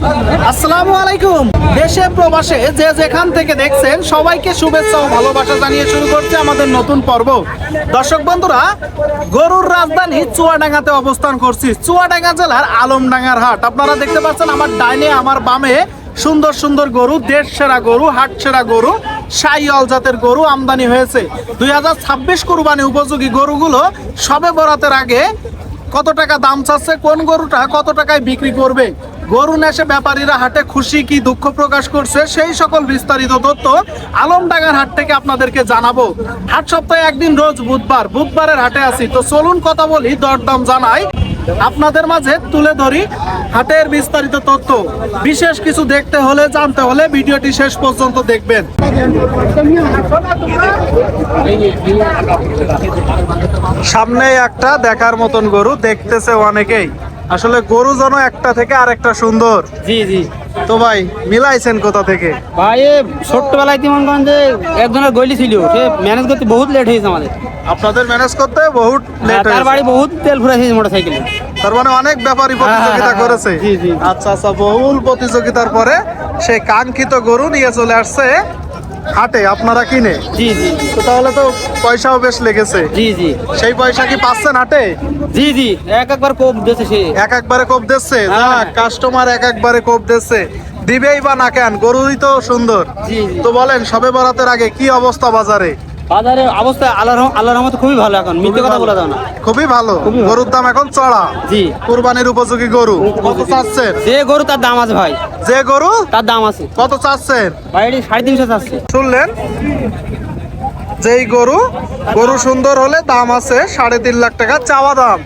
আসসালামু আলাইকুম। দেশে, প্রবাসে যে যেখান থেকে দেখছেন, সবাইকে শুভেচ্ছা ও ভালোবাসা জানিয়ে শুরু করছে আমাদের নতুন পর্ব। দর্শক বন্ধুরা, গরুর রাজধানী চুয়াডাঙ্গাতে অবস্থান করছি। চুয়াডাঙ্গা জেলার আলমডাঙ্গার হাট। আপনারা দেখতে পাচ্ছেন আমার ডাইনে, আমার বামে সুন্দর সুন্দর গরু দেশ সেরা গরু হাট সেরা গরু সাইয়াল জাতের গরু আমদানি হয়েছে। দুই হাজার ছাব্বিশ কুরবানি উপযোগী গরুগুলো সবে বরাতের আগে কত টাকা দাম চাচ্ছে, কোন গরুটা কত টাকায় বিক্রি করবে গরু নেশে ব্যাপারীরা হাটে খুশি কি দুঃখ প্রকাশ করছে? সেই সকল বিস্তারিত তথ্য আলমডাঙ্গার হাট থেকে আপনাদেরকে জানাব। হাট সপ্তাহে একদিন রোজ বুধবার, বুধবারের হাটে আছি তো চলুন কথা বলি, দরদাম জানাই। আপনাদের মাঝে তুলে ধরি হাটের বিস্তারিত তথ্য। বিশেষ কিছু দেখতে হলে, জানতে হলে ভিডিওটি শেষ পর্যন্ত দেখবেন। সামনে একটা দেখার মতন গরু, দেখতেছে অনেকেই। আসলে গরু যেন একটা থেকে আরেকটা সুন্দর। জি জি। তো ভাই মিলাইছেন কোথা থেকে? ভাই ছোট্টবেলায় তেমন করেন যে একজনের গলি ছিল সে ম্যানেজ করতে বহুত লেট হয়েছে আমাদের। আপনাদের ম্যানেজ করতে বহুত লেট তার বাড়ি বহুত তেল ফুরাইছে মোটর সাইকেলে তার মানে অনেক ব্যাপারী প্রতিযোগিতা হ্যাঁ, হ্যাঁ, করেছে। জি, জি। আচ্ছা আচ্ছা বহুল প্রতিযোগিতার পরে সেই কাঙ্ক্ষিত গরু নিয়ে চলে আসছে। হাটে আপনারা কিনে? জি জি। তো তাহলে তো পয়সাও বেশ লেগেছে। জি জি। সেই পয়সা কি পাচ্ছেন হাটে? জি জি। এক একবার কোপ দিচ্ছে সে। এক একবারে কোপ দিচ্ছে না কাস্টমার এক একবারে কোপ দিচ্ছে দিবেই বা না কেন? গরুই তো সুন্দর। তো বলেন সবে বরাতের আগে কি অবস্থা বাজারে? বাজারের অবস্থা আল্লাহ আল্লাহর রহমতে খুবই ভালো এখন। মিথ্যে কথা বলা যাও না। খুবই ভালো। গরুর দাম এখন চড়া। জি। কুরবানির উপযোগী গরু। কত চাচ্ছেন? যে গরু তার দাম আছে ভাই। যে গরু? তার দাম আছে। কত চাচ্ছেন? ভাই সাড়ে তিনশো চাচ্ছে। শুনলেন? যেই গরু গরু সুন্দর হলে দাম আছে সাড়ে তিন লাখ টাকা চাওয়া দাম।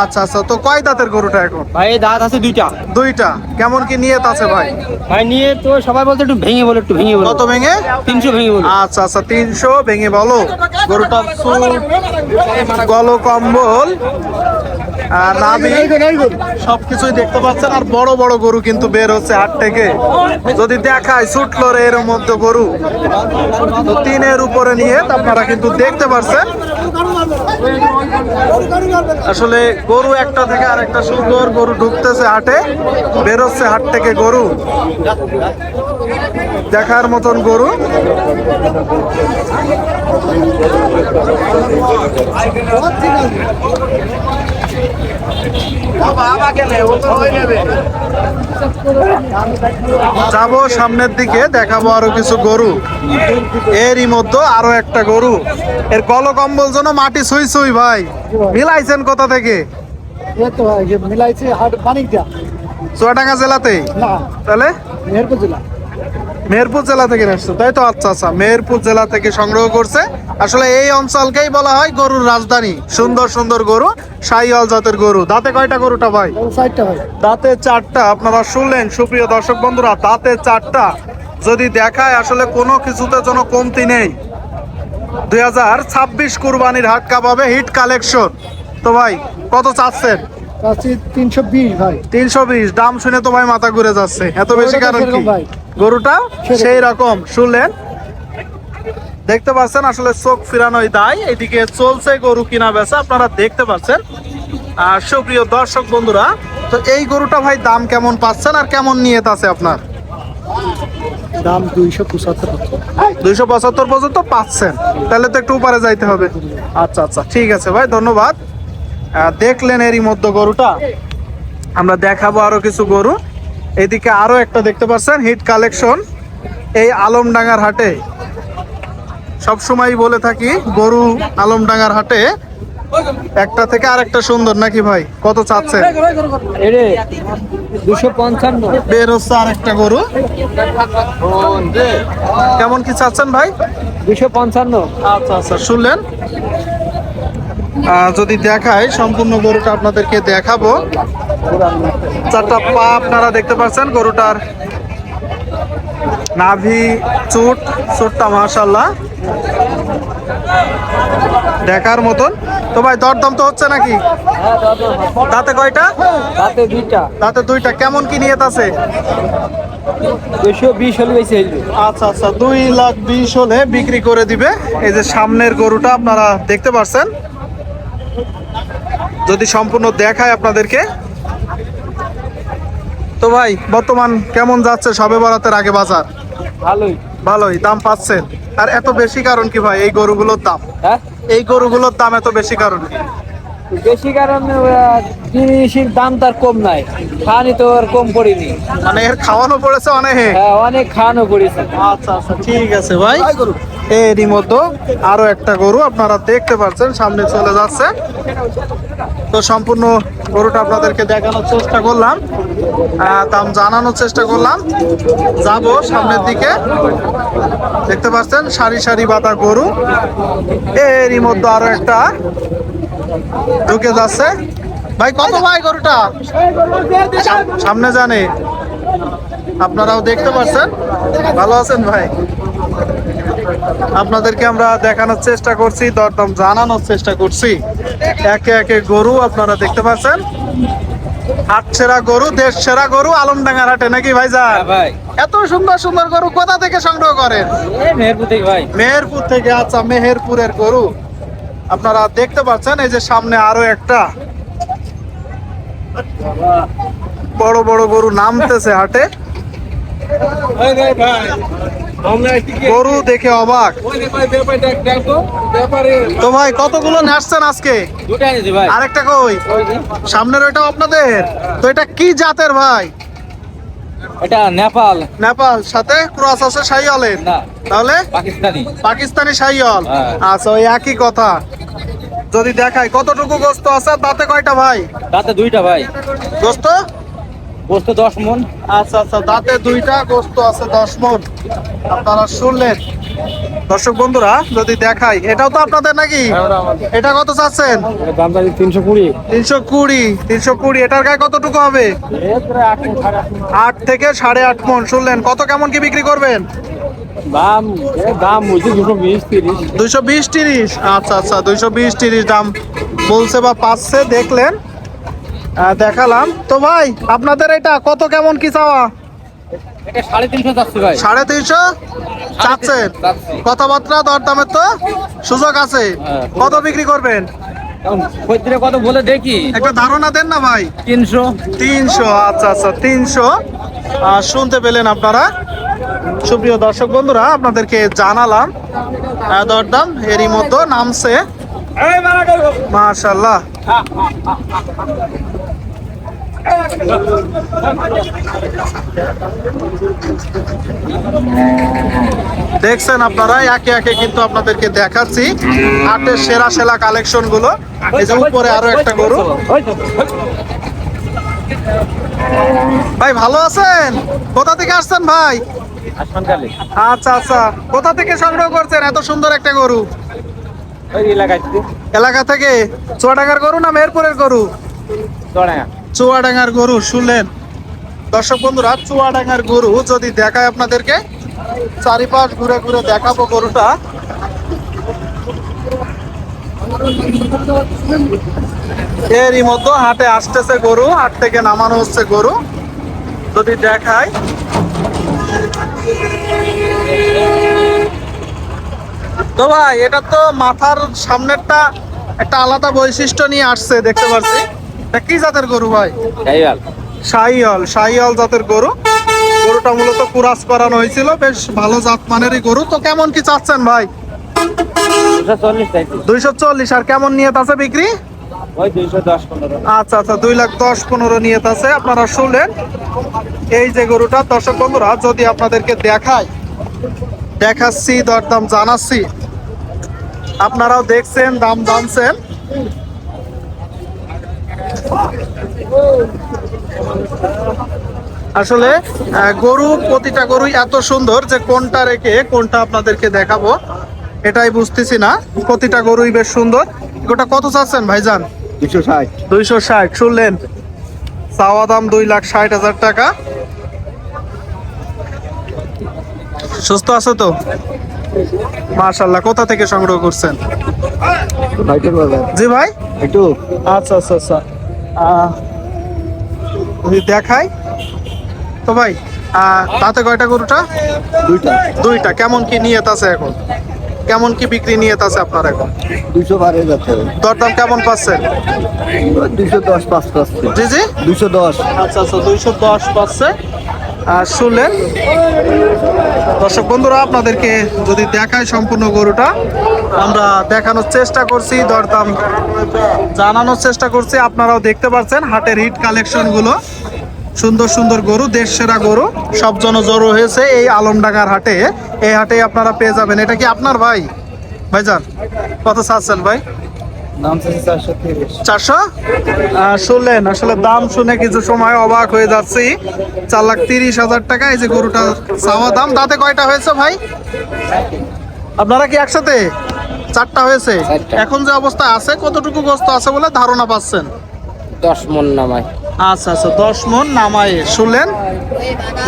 আচ্ছা আচ্ছা তো কয় দাঁতের গরুটা এখন? ভাই দাঁত আছে দুইটা। দুইটা। কেমন কি নিয়ত আছে ভাই? ভাই নিয়ে তো সবাই বলতে একটু ভেঙে বলে একটু ভেঙে বলে। কত ভেঙে? তিনশো ভেঙে বলে। আচ্ছা আচ্ছা তিনশো ভেঙে বলো। গরুটার চুল গল কম্বল আর সবকিছুই দেখতে পাচ্ছেন। আর বড় বড় গরু কিন্তু বের হচ্ছে হাট থেকে। যদি দেখায় ছুটলো রে এর মধ্যে গরু। তো তিনের উপরে নিয়ে আপনারা কিন্তু দেখতে পাচ্ছেন আসলে গরু একটা থেকে আরেকটা সুন্দর গরু ঢুকতেছে হাটে। বেরোচ্ছে হাট থেকে গরু। দেখার মতন গরু। যাব সামনের দিকে দেখাবো আরও কিছু গরু। এরই মধ্যে আরও একটা গরু। এর গল কম্বল যেন মাটি ছুই ছুই ভাই। মিলাইছেন কোথা থেকে? মিলাইছে চুয়াডাঙ্গা জেলাতেই? তাহলে? মেহেরপুর জেলা। মেহেরপুর জেলা থেকে আসছে? তাই তো আচ্ছা আচ্ছা। মেহেরপুর জেলা থেকে সংগ্রহ করছে। আসলে এই অঞ্চলকেই বলা হয় গরুর রাজধানী। সুন্দর সুন্দর গরু সাইয়াল জাতের গরু। দাঁতে কয়টা গরুটা ভাই? দাঁতে চারটা। আপনারা শুনলেন সুপ্রিয় দর্শক বন্ধুরা দাঁতে চারটা। যদি দেখায় আসলে কোনো কিছুতে যেন কমতি নেই। দুই হাজার ছাব্বিশ কুরবানির হাট কাবাবে হিট কালেকশন। তো ভাই কত চাচ্ছেন? তিনশো বিশ ভাই। তিনশো বিশ। দাম শুনে তো ভাই মাথা ঘুরে যাচ্ছে। এত বেশি কারণ কি? ভাই। গরুটা। সেই রকম শুনলেন। দেখতে পাচ্ছেন আসলে চোখ ফিরানোই দায় এদিকে চলছে গরু কিনা বেচা আপনারা দেখতে পাচ্ছেন। আর সুপ্রিয় দর্শক বন্ধুরা তো এই গরুটা ভাই দাম কেমন পাচ্ছেন আর কেমন নিয়ত আছে আপনার? দাম দুইশো পঁচাত্তর দুইশো পঁচাত্তর পর্যন্ত পাচ্ছেন। তাহলে তো একটু উপরে যাইতে হবে। আচ্ছা আচ্ছা ঠিক আছে ভাই ধন্যবাদ। দেখলেন এরই মধ্যে গরুটা। আমরা দেখাবো আরও কিছু গরু। এদিকে আরও একটা দেখতে পাচ্ছেন হিট কালেকশন। এই আলমডাঙ্গার হাটে সব সময় বলে থাকি গরু আলমডাঙ্গার হাটে একটা থেকে আরেকটা সুন্দর নাকি ভাই? কত চাচ্ছেন? এরে দুশো পঞ্চান্ন। বের হচ্ছে আরেকটা গরু। কেমন কি চাচ্ছেন ভাই? দুশো পঞ্চান্ন। আচ্ছা আচ্ছা শুনলেন? যদি দেখায় সম্পূর্ণ গরুটা আপনাদেরকে দেখাবো। চারটা পা আপনারা দেখতে পাচ্ছেন গরুটার নাভি চুট চুটটা মাশাল্লাহ দেখার মতন। তো ভাই দরদম তো হচ্ছে নাকি? তাতে কয়টা? তাতে দুইটা। তাতে দুইটা। কেমন কি নিয়ত আছে? আচ্ছা আচ্ছা দুই লাখ বিশ হলে বিক্রি করে দিবে। এই যে সামনের গরুটা আপনারা দেখতে পাচ্ছেন যদি সম্পূর্ণ দেখায় আপনাদেরকে। তো ভাই বর্তমান কেমন যাচ্ছে সবে বরাতের আগে বাজার? ভালোই। ভালোই দাম পাচ্ছেন। আর এত বেশি কারণ কি ভাই? এই গরুগুলোর দাম। হ্যাঁ? এই গরুগুলোর দাম এত বেশি কারণ কি? বেশি কারণে জিনিসের দাম তার কম নাই। খানি তো আর কম পড়িনি। মানে এর খাওয়ানো পড়েছে অনেক? হ্যাঁ অনেক খাওয়ানো করেছে আচ্ছা আচ্ছা ঠিক আছে ভাই। এরই মতো আরও একটা গরু আপনারা দেখতে পাচ্ছেন সামনে চলে যাচ্ছে। তো সম্পূর্ণ গরুটা আপনাদেরকে দেখানোর চেষ্টা করলাম দাম জানানোর চেষ্টা করলাম। যাব সামনের দিকে। দেখতে পাচ্ছেন সারি সারি বাতা গরু। এরই মধ্যে আরও একটা ঢুকে যাচ্ছে। ভাই কত ভাই গরুটা? সামনে জানে আপনারাও দেখতে পাচ্ছেন ভালো আছেন ভাই? আপনাদেরকে আমরা দেখানোর চেষ্টা করছি দরদাম জানানোর চেষ্টা করছি। একে একে গরু আপনারা দেখতে পাচ্ছেন। হাট সেরা গরু দেশ সেরা গরু আলমডাঙ্গার হাটে নাকি ভাইজান হ্যাঁ ভাই। এত সুন্দর সুন্দর গরু কোথা থেকে সংগ্রহ করেন? মেহেরপুর থেকে ভাই। মেহেরপুর থেকে আচ্ছা মেহেরপুরের গরু। আপনারা দেখতে পাচ্ছেন এই যে সামনে আরও একটা বড় বড় গরু নামতেছে হাটে। গরু দেখে অবাক। তো ভাই কতগুলো নাচছেন আজকে? আরেকটা কই? সামনের ওইটা আপনাদের? তো এটা কি জাতের ভাই? এটা নেপাল। নেপাল সাথে ক্রস আছে সাইয়ালের না। তাহলে? পাকিস্তানি। পাকিস্তানি সাইয়াল হ্যাঁ। আচ্ছা ওই একই কথা। যদি দেখায় কতটুকু গোস্ত আছে? তাতে কয়টা ভাই? তাতে দুইটা ভাই। গোস্ত? বস্তু দশ মন? আচ্ছা আচ্ছা দাঁতে দুইটা গোস্ত আছে দশ মন। আপনারা শুনলেন। দর্শক বন্ধুরা যদি দেখাই এটাও তো আপনাদের নাকি? এটা কত চাচ্ছেন? তিনশো কুড়ি। তিনশো কুড়ি তিনশো কুড়ি। এটার গায়ে কতটুকু হবে? আট থেকে সাড়ে আট মন। শুনলেন কত কেমন কি বিক্রি করবেন? দাম দাম বলছি দুশো বিশ তিরিশ। দুইশো বিশ তিরিশ। আচ্ছা আচ্ছা দুইশো বিশ তিরিশ দাম বলছে বা পাচ্ছে দেখলেন। দেখালাম। তো ভাই আপনাদের এটা কত কেমন কি চাওয়া? সাড়ে তিনশো চাচ্ছেন চাচ্ছি। কথাবার্তা দরদামের তো সুযোগ আছে। হ্যাঁ। কত বিক্রি করবেন? খদ্দের কত বলে দেখি। একটা ধারণা দেন না ভাই। তিনশো। তিনশো আচ্ছা আচ্ছা তিনশো। শুনতে পেলেন আপনারা। সুপ্রিয় দর্শক বন্ধুরা আপনাদেরকে জানালাম। দরদাম এরই মতো নামছে। মাশাল্লাহ দেখছেন আপনারা একে একে কিন্তু আপনাদেরকে দেখাচ্ছি। হাটের সেরা সেরা কালেকশনগুলো। এই যে উপরে আরও একটা গরু। ভাই ভালো আছেন? কোথা থেকে আসছেন ভাই? আচ্ছা আচ্ছা। কোথা থেকে সংগ্রহ করছেন এত সুন্দর একটা গরু? এলাকা থেকে চুয়াডাঙ্গার গরু না মেহেরপুরের গরু? চুয়াডাঙ্গার গরু শুনলেন? দর্শক বন্ধুরা চুয়াডাঙ্গার গরু যদি দেখায় আপনাদেরকে চারিপাশ ঘুরে ঘুরে দেখাবো গরুটা। এরই মধ্যে হাটে আসতেছে গরু হাট থেকে নামানো হচ্ছে গরু। যদি দেখায়। তো ভাই এটা তো মাথার সামনেরটা একটা আলাদা বৈশিষ্ট্য নিয়ে আসছে দেখতে পাচ্ছি এটা কি জাতের গরু ভাই? শাহিয়াল শাহিয়াল জাতের গরু। গরুটা মূলত কুরাস করানো হয়েছিল বেশ ভালো জাত মানেরই গরু। তো কেমন কি চাচ্ছেন ভাই? দুইশো চল্লিশ আর কেমন নিয়ত আছে বিক্রি? আচ্ছা আচ্ছা দুই লাখ দশ পনেরো নিয়ত আছে আপনারা শুনলেন। এই যে গরুটা দর্শক বন্ধুরা যদি আপনাদেরকে দেখায় দেখাচ্ছি দরদাম জানাচ্ছি আপনারাও দেখছেন দাম জানছেন আসলে গরু প্রতিটা গরুই এত সুন্দর যে কোনটা রেখে কোনটা আপনাদেরকে দেখাবো এটাই বুঝতেছি না। প্রতিটা গরুই বেশ সুন্দর। গোটা কত চাচ্ছেন ভাইজান? দুশো ষাট। দুইশো ষাট শুনলেন? চাওয়া দাম দুই লাখ ষাট হাজার টাকা। সুস্থ আছে তো? মার্শাল্লাহ কোথা থেকে সংগ্রহ করছেন? জি ভাই? একটু আচ্ছা আচ্ছা আচ্ছা। দেখাই। তো ভাই তাতে কয়টা গরুটা? দুইটা। দুইটা। কেমন কি নিয়ত আছে এখন? কেমন কি বিক্রি নিয়ে আছে আপনার এখন? দুইশো বারে যাচ্ছে। দরদাম কেমন পাচ্ছেন? দুইশো দশ পাঁচ পাচ্ছে। জি জি। দুইশো দশ। আচ্ছা আচ্ছা দুইশো দশ পাচ্ছে। শুনলেন, দর্শক বন্ধুরা, আপনাদেরকে যদি দেখায় সম্পূর্ণ গরুটা, আমরা দেখানোর চেষ্টা করছি, দরদাম জানানোর চেষ্টা করছি। আপনারাও দেখতে পাচ্ছেন হাটের হিট কালেকশনগুলো সুন্দর সুন্দর গরু দেশ সেরা গরু, সব জন জড়ো হয়েছে এই আলমডাঙ্গার হাটে। এই হাটে আপনারা পেয়ে যাবেন। এটা কি আপনার ভাই? ভাইজান, কত চাচ্ছেন ভাই? চারশো শুনলেন আসলে দাম শুনে কিছু সময় অবাক হয়ে যাচ্ছি। চার লাখ তিরিশ হাজার টাকা এই যে গরুটা চাওয়া দাম। দাঁতে কয়টা হয়েছে ভাই? আপনারা কি একসাথে? চারটা হয়েছে? এখন যে অবস্থা আছে কতটুকু গোস্ত আছে বলে ধারণা পাচ্ছেন? দশ মন নামায়। আচ্ছা আচ্ছা দশ মন নামায়ে। শুনলেন?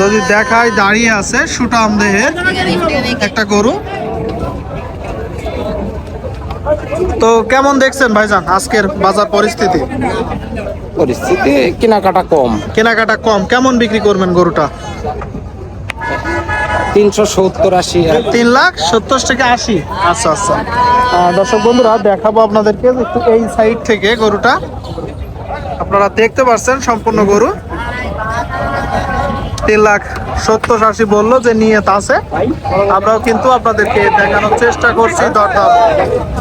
যদি দেখায় দাঁড়িয়ে আছে সুটাম দেহের একটা গরু। তো কেমন দেখছেন ভাইজান আজকের বাজার পরিস্থিতি? পরিস্থিতি কেনাকাটা কম। কেনাকাটা কম। কেমন বিক্রি করবেন গরুটা? তিনশো সত্তর আশি। তিন লাখ সত্তর থেকে আশি। আচ্ছা আচ্ছা। দর্শক বন্ধুরা দেখাবো আপনাদেরকে একটু এই সাইড থেকে গরুটা। আপনারা দেখতে পাচ্ছেন সম্পূর্ণ গরু। তিন লাখ আশি বলল যে নিয়ে আছে। আমরাও কিন্তু আপনাদেরকে দেখানোর চেষ্টা করছি দরদাম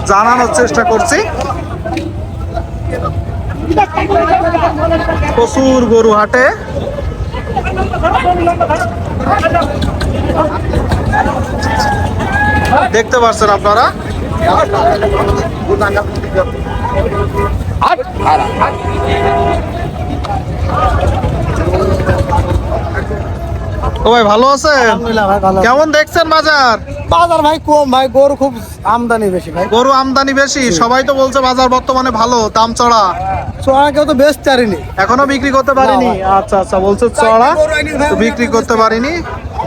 জানানোর চেষ্টা করছি। প্রচুর গরু হাটে। দেখতে পাচ্ছেন আপনারা? ও ভাই ভালো কেমন দেখছেন বাজার? বাজার ভাই কম ভাই গরু খুব আমদানি বেশি ভাই। গরু আমদানি বেশি সবাই তো বলছে বাজার বর্তমানে ভালো দাম চড়া। চড়া কেউ তো এখনও বিক্রি করতে পারিনি? আচ্ছা আচ্ছা বলছে চড়া বিক্রি করতে পারিনি।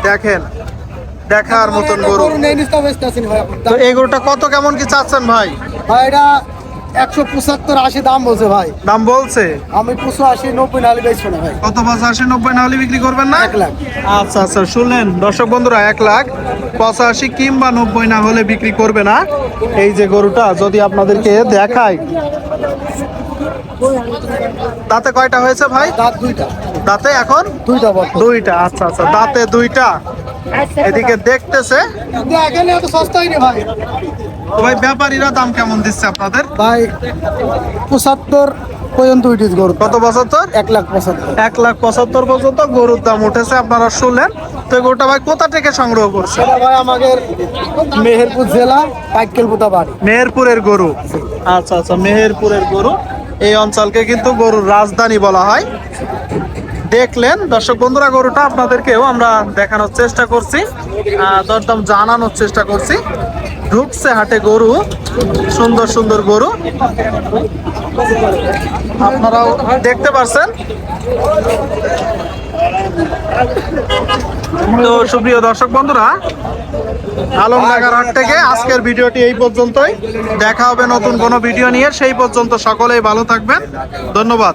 দেখেন দেখার মতন গরু। এই গরুটা কত কেমন কি চাচ্ছেন ভাই? ভাই এটা একশো পঁচাত্তর আশি দাম বলছে ভাই। দাম বলছে? আমি পুষো আশি নব্বই নাহলে বেচবো না ভাই। কত পঁচাশি নব্বই না হলে বিক্রি করবেন না? এক লাখ। আচ্ছা আচ্ছা শুনলেন দর্শক বন্ধুরা এক লাখ পঁচাশি কিংবা নব্বই না হলে বিক্রি করবে না। এই যে গরুটা যদি আপনাদেরকে দেখাই। দাঁতে কয়টা হয়েছে ভাই? দাঁত দুইটা। দাঁতে এখন? দুইটা বর্তমান। দুইটা আচ্ছা আচ্ছা দাঁতে দুইটা। এদিকে দেখতেছে। এখানে এত সস্তা হয়নি ভাই। ভাই ব্যাপারীরা দাম কেমন দিচ্ছে আপনাদের? ভাই পঁচাত্তর পর্যন্ত উঠিস গরু। কত বছর তোর এক লাখ পঁচাত্তর। এক লাখ পঁচাত্তর পর্যন্ত গরুর দাম উঠেছে আপনারা শুনলেন। তো গরুটা ভাই কোথা থেকে সংগ্রহ করছে ভাই আমাদের মেহেরপুর জেলা পাইকেলপুতা বাড়ি। মেহেরপুরের গরু। আচ্ছা আচ্ছা মেহেরপুরের গরু। এই অঞ্চলকে কিন্তু গরুর রাজধানী বলা হয়। দেখলেন দর্শক বন্ধুরা গরুটা আপনাদেরকেও আমরা দেখানোর চেষ্টা করছি দরদাম জানানোর চেষ্টা করছি। ঢুকছে হাটে গরু। সুন্দর সুন্দর গরু। আপনারাও দেখতে পারছেন? তো সুপ্রিয় দর্শক বন্ধুরা আলমনগর হাট থেকে আজকের ভিডিওটি এই পর্যন্তই। দেখা হবে নতুন কোনো ভিডিও নিয়ে। সেই পর্যন্ত সকলেই ভালো থাকবেন। ধন্যবাদ।